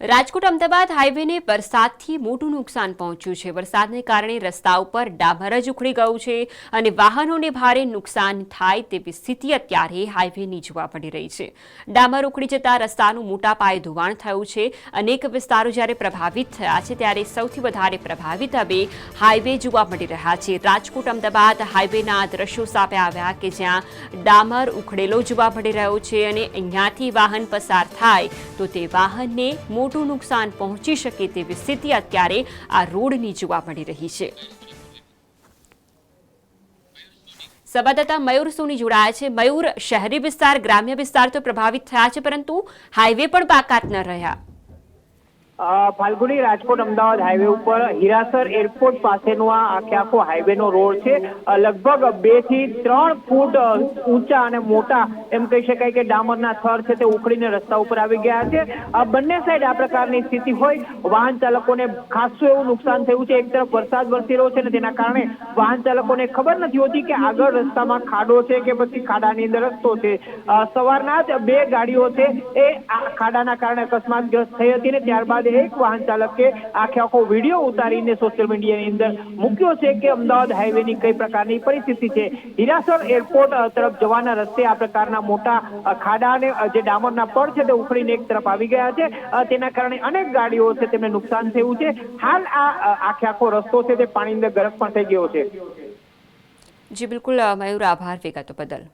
રાજકોટ અમદાવાદ હાઈવેને વરસાદથી મોટું નુકસાન પહોંચ્યું છે. વરસાદને કારણે રસ્તા ઉપર ડામર જ ઉખડી ગયું છે અને વાહનોને ભારે નુકસાન થાય તેવી સ્થિતિ અત્યારે હાઈવેની જોવા મળી રહી છે. ડામર ઉખડી જતા રસ્તાનું મોટા પાયે ધોવાણ થયું છે. અનેક વિસ્તારો જ્યારે પ્રભાવિત થયા છે ત્યારે સૌથી વધારે પ્રભાવિત હવે હાઈવે જોવા મળી રહ્યા છે. રાજકોટ અમદાવાદ હાઈવેના દ્રશ્યો સામે આવ્યા કે જ્યાં ડામર ઉખડેલો જોવા મળી રહ્યો છે અને અહીંયાથી વાહન પસાર થાય તો તે વાહનને મોટું નુકસાન પહોંચી શકે તેવી સ્થિતિ અત્યારે આ રોડની જોવા મળી રહી છે. સંવાદદાતા મયુર સોની જોડાયા છે. મયુર, શહેરી વિસ્તાર, ગ્રામ્ય વિસ્તાર તો પ્રભાવિત થયા છે, પરંતુ હાઈવે પણ બાકાત ન રહ્યા. ફાલ્ગુની રાજકોટ અમદાવાદ હાઈવે ઉપર હીરાસર એરપોર્ટ પાસેનો આ આખે આખો હાઈવેનો રોડ છે. લગભગ બેથી ત્રણ ફૂટ ઊંચા અને મોટા એમ કહી શકાય કે ડામરના થર છે તે ઉખડીને રસ્તા ઉપર આવી ગયા છે. બંને સાઈડ આ પ્રકારની સ્થિતિ હોય. વાહન ચાલકોને ખાસું એવું નુકસાન થયું છે. એક તરફ વરસાદ વરસી રહ્યો છે ને તેના કારણે વાહન ચાલકોને ખબર નથી હોતી કે આગળ રસ્તામાં ખાડો છે કે પછી ખાડાની અંદર રસ્તો છે. સવારના જ બે ગાડીઓ છે એ આ ખાડાના કારણે અકસ્માતગ્રસ્ત થઈ હતી ને ત્યારબાદ એક વાહન ચાલકે આખે આખો વીડિયો ઉતારીને સોશિયલ મીડિયાની અંદર મૂક્યો છે કે અમદાવાદ હાઈવેની કઈ પ્રકારની પરિસ્થિતિ છે. હીરાસર એરપોર્ટ તરફ જવાના રસ્તે આ પ્રકારના મોટા ખાડા અને જે ડામરના પડ છે તે ઉખડીને એક તરફ આવી ગયા છે. તેના કારણે અનેક ગાડીઓ છે તેમને નુકસાન થયું છે. હાલ આ આખે આખો રસ્તો છે તે પાણીની અંદર ગરક પણ થઈ ગયો છે. જી, બિલકુલ મયુર, આભાર વિગતો બદલ.